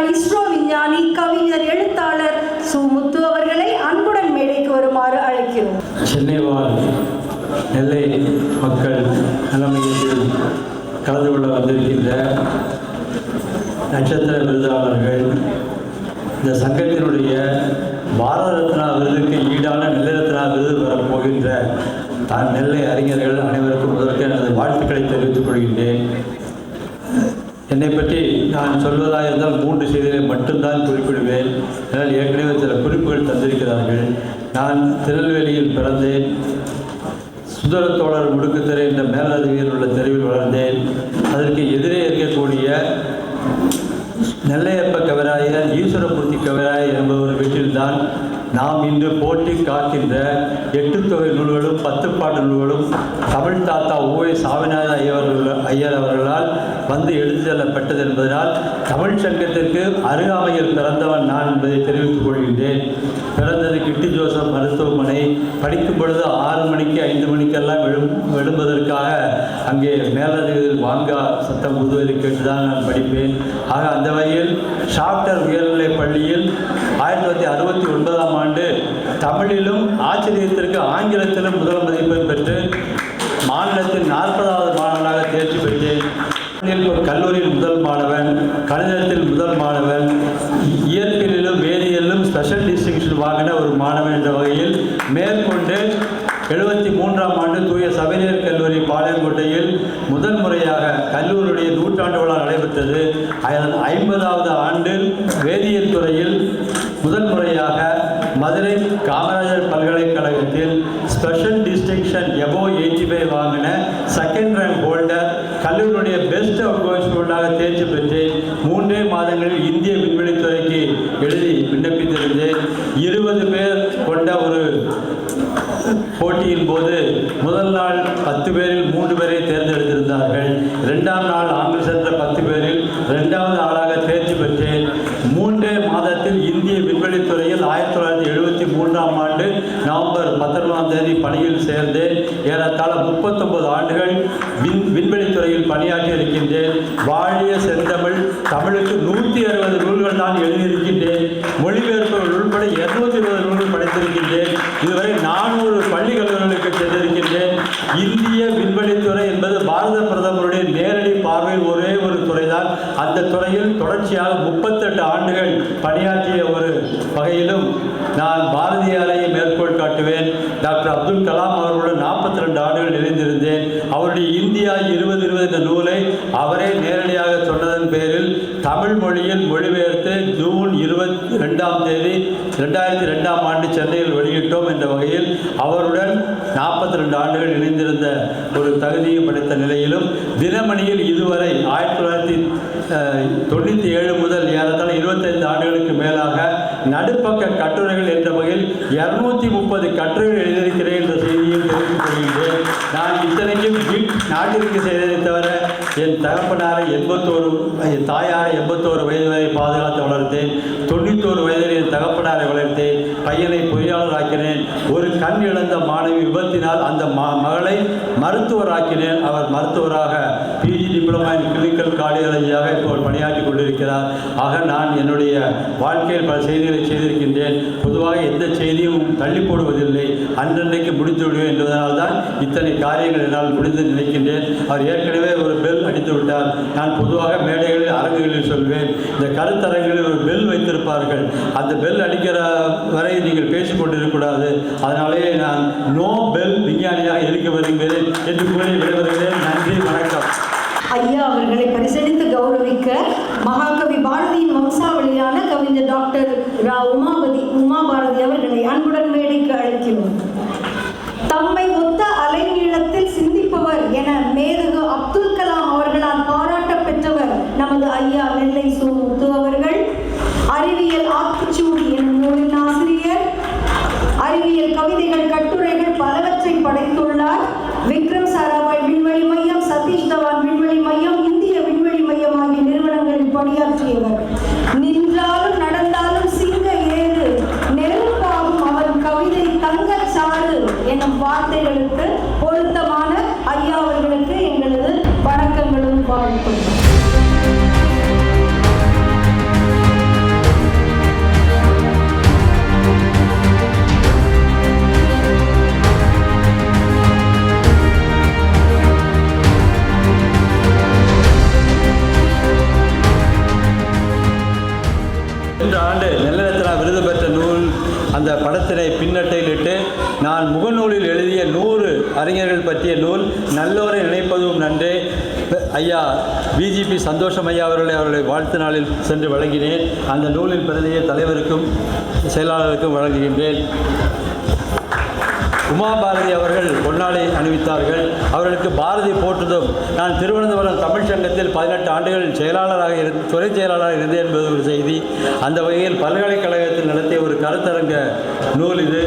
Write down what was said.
முன்னாள் இஸ்ரோ விஞ்ஞானி கவிஞர் எழுத்தாளர் சு முத்து அவர்களை அன்புடன் மேடைக்கு வருமாறு அழைக்கிறோம். சென்னை நெல்லை மக்கள் நலமையத்தில் கலந்து கொள்ள வந்திருக்கின்ற நட்சத்திர விருதாளர்கள் இந்த சங்கத்தினுடைய பாரத ரத்னா விருதுக்கு ஈடான நெல்லை ரத்னா விருது வரப்போகின்ற தான் நெல்லை அறிஞர்கள் அனைவருக்கும் முதற்க எனது வாழ்த்துக்களை தெரிவித்துக் கொள்கின்றேன். என்னை பற்றி நான் சொல்வதாக இருந்தால் மூன்று செய்திகளை மட்டும்தான் குறிப்பிடுவேன். ஏன்னால் ஏற்கனவே சில குறிப்புகள் தந்திருக்கிறார்கள். நான் திருநெல்வேலியில் பிறந்தேன் சுந்தரத்தோழர் முடுக்குத்தரை என்ற மேலதிகையில் உள்ள தெருவில் வளர்ந்தேன். அதற்கு எதிரே இருக்கக்கூடிய நெல்லையப்ப கவராயர் ஈஸ்வரமூர்த்தி கவராயர் என்பவர் வீட்டில்தான் நாம் இன்று போட்டி காக்கின்ற எட்டு தொகை நூல்களும் பத்து பாட்டு நூல்களும் தமிழ் தாத்தா ஓஏ சாமிநாத ஐயர் ஐயர் அவர்களால் வந்து எடுத்து செல்லப்பட்டது என்பதனால் தமிழ் சங்கத்திற்கு அருகாமையில் பிறந்தவன் நான் என்பதை தெரிவித்துக் கொள்கின்றேன். பிறந்தது கிட்டி ஜோசப் மருத்துவமனை. படிக்கும் பொழுது ஆறு மணிக்கு ஐந்து மணிக்கெல்லாம் எழும் எழும்பதற்காக அங்கே மேலதிகள் வாங்கா சத்தம் ஊதுவதை கேட்டுதான் நான் படிப்பேன். ஆக அந்த வகையில் ஷாப்டர் உயர்நிலைப் பள்ளியில் ஆயிரத்தி தொள்ளாயிரத்தி அறுபத்தி ஒன்பதாம் ஆண்டு தமிழிலும் ஆச்சரியத்திற்கு ஆங்கிலத்திலும் முதல் மதிப்பெண் பெற்று மாநிலத்தில் நாற்பதாவது மாணவனாக தேர்ச்சி பெற்றேன். ஒரு கல்லூரியில் முதல் மாணவன் கணிதத்தில் முதல் மாணவன் இயற்பியலிலும் வேதியியலிலும் ஸ்பெஷல் டிஸ்டிங்ஷன் வாங்கின ஒரு மாணவன் என்ற வகையில் மேற்கொண்டு ஆண்டில் வேதியியல் துறையில் முதல் முறையாக மதுரை காமராஜர் பல்கலைக்கழகத்தில் special distinction above eighty five வாங்கின செகண்ட் ரேங்க் ஹோல்டர் கல்லூரியுடைய பெஸ்ட் அவுட்கோயிங் ஸ்டூடெண்டாக தேர்ச்சி பெற்று மூன்றே மாதங்களில் இந்திய விண்வெளித்துறைக்கு எழுதி விண்ணப்பித்திருந்தேன். இருபது பேர் கொண்ட ஒரு போட்டியின் போது முதல் நாள் பத்து பேரில் மூன்று பேரை தேர்ந்தெடுத்திருந்தார்கள். இரண்டாம் நாள் ஆங்கில சென்ற பத்து பேரில் இரண்டாவது ஆளாக தேர்ச்சி பெற்றேன் மூன்றே மாதத்தில் இந்திய விண்வெளித்துறையில் ஆயிரத்தி தொள்ளாயிரத்தி எழுபத்தி மூன்றாம் ஆண்டு நவம்பர் பத்தொன்பதாம் பணியில் சேர்ந்தேன் ஏறத்தாழ முப்பத்தொன்பது ஆண்டுகள் விண் விண்வெளித்துறையில் பணியாற்றி இருக்கின்றேன் வாழிய செந்தமிழ் தமிழுக்கு நூற்றி அறுபது நூல்கள் நான் எழுதியிருக்கின்றேன். மொழிபெயர்ப்புகள் உள்பட இருநூத்தி இருபது நூல்கள் படைத்திருக்கின்றேன். இதுவரை நானூறு பள்ளி கல்லூரிகளுக்கு சென்றிருக்கின்றேன். இந்திய விண்வெளித்துறை என்பது பாரத பிரதமருடைய நேரடி பார்வையில் ஒரே ஒரு துறைதான். அந்த துறையில் தொடர்ச்சியாக முப்பத்தெட்டு ஆண்டுகள் பணியாற்றிய ஒரு வகையிலும் நான் பாரதியாரை டாக்டர் அப்துல் கலாம் அவர்களுடன் நாற்பத்தி ரெண்டு ஆண்டுகள் இணைந்திருந்தேன் அவருடைய இந்தியா இருபது இருபது என்ற நூலை நேரடியாக சொன்னதன் பேரில் தமிழ் மொழியில் மொழிபெயர்த்து ஜூன் இருபத்தி ரெண்டாம் தேதி ரெண்டாயிரத்தி ரெண்டாம் ஆண்டு சென்னையில் வெளியிட்டோம் என்ற வகையில் அவருடன் நாற்பத்தி ரெண்டு ஆண்டுகள் இணைந்திருந்த ஒரு தகுதியும் படைத்த நிலையிலும் தினமணியில் இதுவரை ஆயிரத்தி தொள்ளாயிரத்தி தொண்ணூற்றி ஏழு முதல் ஏறத்தாழ இருபத்தைந்து ஆண்டுகளுக்கு மேலாக நடுப்பக்க கட்டுரைகள் என்ற வகையில் இருநூத்தி முப்பது கட்டுரைகள் எழுதியிருக்கிறேன் என்ற செய்தியை தெரிவித்துக் கொள்கின்றேன். நான் இத்தனைக்கும் நாட்டிற்கு செய்த என் தகப்பனாரை எண்பத்தோரு என் தாயாரை எண்பத்தோரு வயது வரை பாதுகாத்து வளர்த்தேன். தொண்ணூத்தோரு வயதில் என் தகப்பனாரை வளர்த்தேன். பையனை பொறியாளர் ஆக்கினேன் ஒரு கண் இழந்த மாணவி விபத்தினால் அந்த ம- மகளை மருத்துவராக்கினேன். அவர் மருத்துவராக பிஜி டிப்ளமா இன் கிளினிக்கல் கார்டியாலஜியாக இப்போ பணியாற்றி கொண்டிருக்கிறார். ஆக நான் என்னுடைய வாழ்க்கையில் பல செய்திகளை செய்திருக்கின்றேன். பொதுவாக எந்த செய்தியும் தள்ளி போடுவதில்லை. அன்றன்றைக்கு முடித்து விடுவேன் என்பதனால் தான் இத்தனை காரியங்கள் என்னால் முடிந்து நினைக்கின்றேன். அவர் ஏற்கனவே ஒரு பெல் அடித்து நான் பொதுவாக மேடைகளில் அரங்குகளில் சொல்வேன் இந்த கருத்தரங்கில் ஒரு பெல் வைத்திருப்பார்கள். அந்த பெல் அடிக்கிற வரை நீங்கள் பேசிக்கொண்டிருக்கக்கூடாது அதனாலே நான் நோ பெல் விஞ்ஞானியாக இருக்க வருகிறேன் என்று கூறி விடைபெறுகிறேன். நன்றி வணக்கம். ஐயா அவர்களை பரிசளித்து கௌரவிக்க மகாகவி பாரதியின் வம்சாவளியான கவிஞர் டாக்டர் ரா உமாபதி உமா பாரதி அவர்களை அன்புடன் மேடைக்கு அழைக்கிறோம். தம்மை ஒத்த அலைநீளத்தில் சிந்திப்பவர் என மேதகு அப்துல் கலாம் அவர்களால் பாராட்ட பெற்றவர் நமது ஐயா அந்த படத்தினை பின்னட்டையிலிட்டு நான் முகநூலில் எழுதிய நூறு அறிஞர்கள் பற்றிய நூல் நல்லோரை நினைப்பதும் நன்றே. ஐயா பிஜிபி சந்தோஷம் ஐயா அவர்களை அவர்களை வாழ்த்து நாளில் சென்று வழங்கினேன். அந்த நூலின் பிரதியை தலைவருக்கும் செயலாளருக்கும் வழங்குகின்றேன். உமா பாரதி அவர்கள் பொன்னாடை அணிவித்தார்கள். அவர்களுக்கு பாரதி போற்றதும். நான் திருவனந்தபுரம் தமிழ் சங்கத்தில் பதினெட்டு ஆண்டுகள் செயலாளராக இரு துறை செயலாளராக இருந்தேன் என்பது ஒரு செய்தி. அந்த வகையில் பல்கலைக்கழகத்தில் நடத்திய ஒரு கருத்தரங்க நூல் இது.